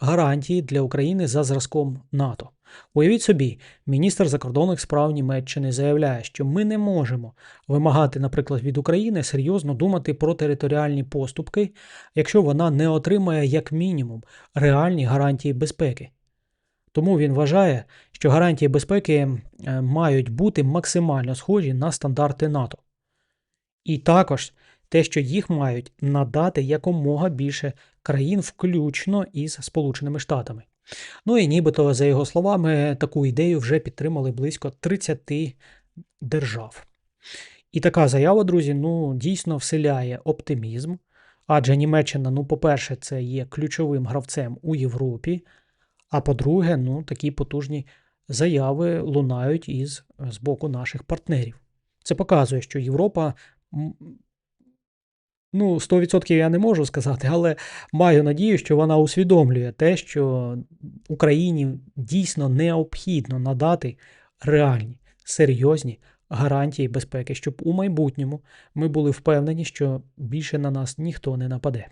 гарантії для України за зразком НАТО. Уявіть собі, міністр закордонних справ Німеччини заявляє, що ми не можемо вимагати, наприклад, від України серйозно думати про територіальні поступки, якщо вона не отримає як мінімум реальні гарантії безпеки. Тому він вважає, що гарантії безпеки е, мають бути максимально схожі на стандарти НАТО. І також те, що їх мають надати якомога більше країн, включно із Сполученими Штатами. Ну і нібито, за його словами, таку ідею вже підтримали близько 30 держав. І така заява, друзі, ну дійсно вселяє оптимізм. Адже Німеччина, ну, по-перше, це є ключовим гравцем у Європі. А по-друге, ну, такі потужні заяви лунають із з боку наших партнерів. Це показує, що Європа, ну, 100% я не можу сказати, але маю надію, що вона усвідомлює те, що Україні дійсно необхідно надати реальні, серйозні гарантії безпеки, щоб у майбутньому ми були впевнені, що більше на нас ніхто не нападе.